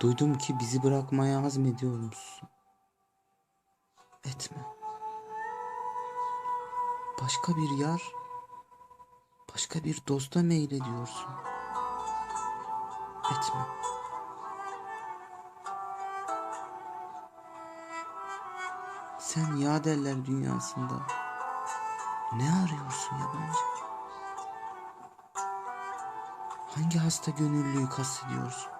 Duydum ki bizi bırakmaya azmediyormuşsun. Etme. Başka bir yar, başka bir dosta meylediyorsun. Etme. Sen yaderler dünyasında ne arıyorsun yabancı? Hangi hasta gönüllüyü kastediyorsun?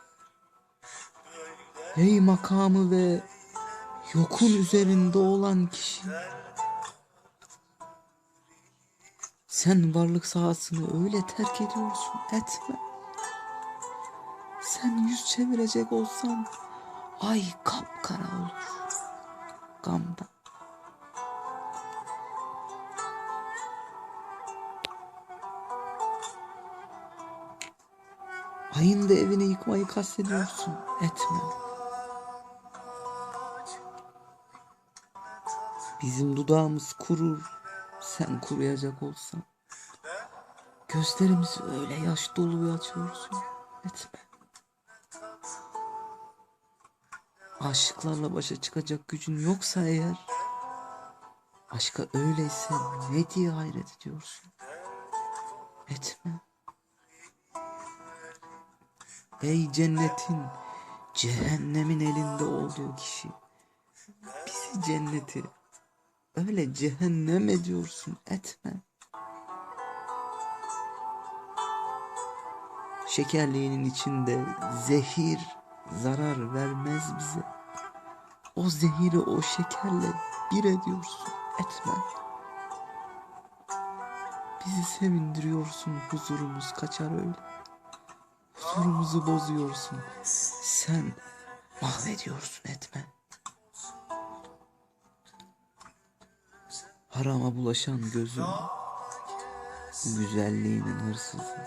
Ey makamı ve yokun üzerinde olan kişi. Sen varlık sahasını öyle terk ediyorsun. Etme. Sen yüz çevirecek olsan ay kapkara olur. Gamdan. Ayın da evini yıkmayı kastediyorsun. Etme. Bizim dudağımız kurur. Sen kuruyacak olsan. Gözlerimizi öyle yaş dolu açıyorsun. Etme. Aşıklarla başa çıkacak gücün yoksa eğer aşka öyleyse ne diye hayret ediyorsun? Etme. Ey cennetin cehennemin elinde olduğu kişi. Bizi cenneti öyle cehennem ediyorsun etme. Şekerliğinin içinde zehir zarar vermez bize. O zehiri o şekerle bir ediyorsun etme. Bizi sevindiriyorsun huzurumuz kaçar öyle. Huzurumuzu bozuyorsun. Sen mahvediyorsun etme. Harama bulaşan gözüm. Güzelliğinin hırsızı.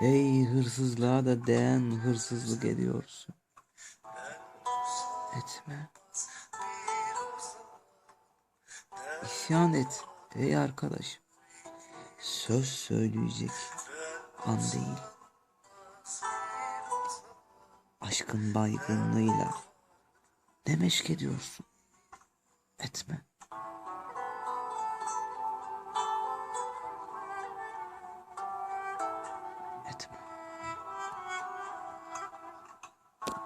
Ey hırsızlığa da değen hırsızlık ediyorsun. Etme. İsyan et ey arkadaşım. Söz söyleyecek an değil. Aşkın baygınlığıyla ne meşk ediyorsun? Etme.